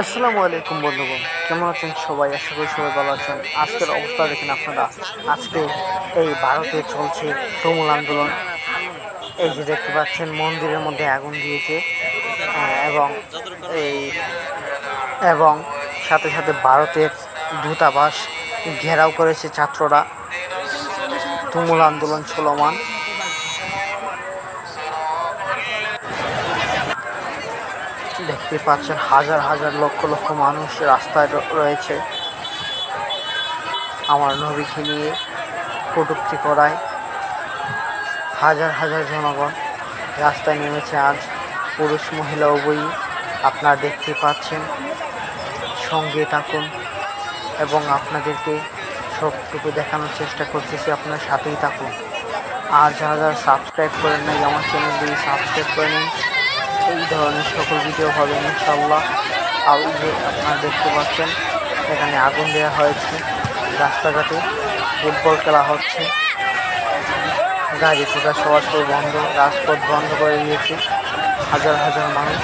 আসসালামু আলাইকুম বন্ধুগণ, কেমন আছেন সবাই? আশা করি সবাই ভালো আছেন। আজকের অবস্থা দেখেন আপনারা। আজকে এই ভারতে চলছে তুমুল আন্দোলন। এই যে দেখতে পাচ্ছেন, মন্দিরের মধ্যে আগুন দিয়েছে এবং এই, এবং সাথে সাথে ভারতের দূতাবাস ঘেরাও করেছে ছাত্ররা। তুমুল আন্দোলন চলমান। দেখতে পাচ্ছেন হাজার হাজার লক্ষ লক্ষ মানুষ রাস্তায় রয়েছে। আমার নবীকে নিয়ে কটূক্তি করায় হাজার হাজার জনগণ রাস্তায় নেমেছে আজ। পুরুষ, মহিলা, উভয়ই আপনারা দেখতে পাচ্ছেন। সঙ্গে থাকুন এবং আপনাদেরকে সবটুকু দেখানোর চেষ্টা করতেছি। আপনার সাথেই থাকুন। আর যারা যারা সাবস্ক্রাইব করেন নাই, আমার চ্যানেলটি সাবস্ক্রাইব করে নিন। এই ধরনের সকল ভিডিও হবে ইনশাল্লাহ আর যে আপনারা দেখতে পাচ্ছেন, এখানে আগুন দেওয়া হয়েছে রাস্তাঘাটে। ফুটবল খেলা হচ্ছে। গাড়ি ঘোড়া সরাসরি বন্ধ, রাজপথ বন্ধ করে দিয়েছে হাজার হাজার মানুষ।